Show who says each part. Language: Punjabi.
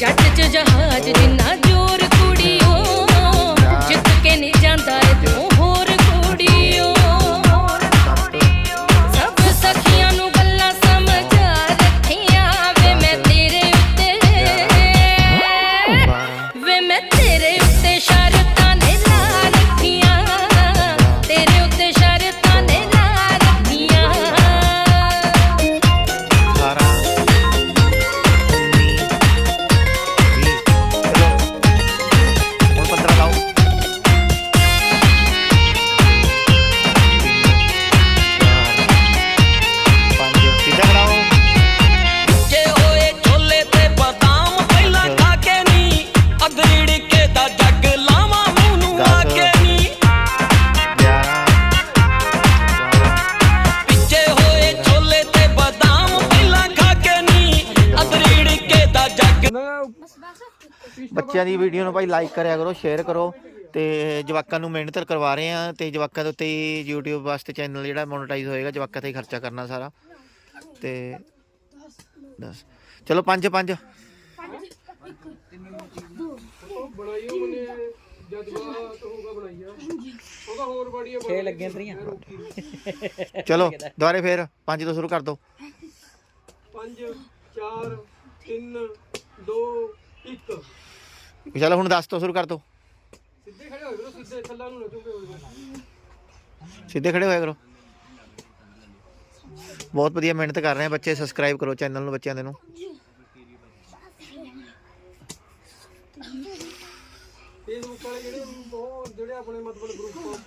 Speaker 1: Got to do your
Speaker 2: ਬੱਚਿਆਂ ਦੀ ਵੀਡੀਓ ਨੂੰ ਭਾਈ ਲਾਈਕ ਕਰਿਆ ਕਰੋ ਸ਼ੇਅਰ ਕਰੋ ਤੇ ਜਵਾਕਾਂ ਨੂੰ ਮਿਹਨਤ ਕਰਵਾ ਰਹੇ ਆ ਤੇ ਜਵਾਕਾਂ ਦੇ ਉੱਤੇ ਹੀ YouTube ਵਾਸਤੇ ਚੈਨਲ ਜਿਹੜਾ ਮੋਨੇਟਾਈਜ਼ ਹੋਏਗਾ ਜਵਾਕਾਂ ਤੇ ਹੀ ਖਰਚਾ ਕਰਨਾ ਸਾਰਾ। ਤੇ 10 ਚਲੋ ਪੰਜ ਪੰਜ। ਚਲੋ ਦੁਬਾਰੇ ਫੇਰ ਪੰਜ ਤੋਂ ਸ਼ੁਰੂ ਕਰ ਦੋ।
Speaker 3: 5 4 3 2 1
Speaker 2: ਚਲੋ ਹੁਣ 10 ਤੋਂ ਸ਼ੁਰੂ ਕਰ ਦੋ
Speaker 3: ਸਿੱਧੇ ਖੜੇ ਹੋਏ ਵੀਰੋ ਸਿੱਧੇ ਥੱਲਾ ਨੂੰ ਹੋਏ
Speaker 2: ਸਿੱਧੇ ਖੜੇ ਹੋਇਆ ਕਰੋ। ਬਹੁਤ ਵਧੀਆ ਮਿਹਨਤ ਕਰ ਰਹੇ ਆ ਬੱਚੇ ਸਬਸਕ੍ਰਾਈਬ ਕਰੋ ਚੈਨਲ ਨੂੰ ਬੱਚਿਆਂ ਦੇ ਨੂੰ।
Speaker 3: ਫੇਸਬੁੱਕ ਵਾਲੇ ਜਿਹੜੇ ਬਹੁਤ ਜਿਹੜੇ ਆਪਣੇ ਮਤਲਬ ਗਰੁੱਪ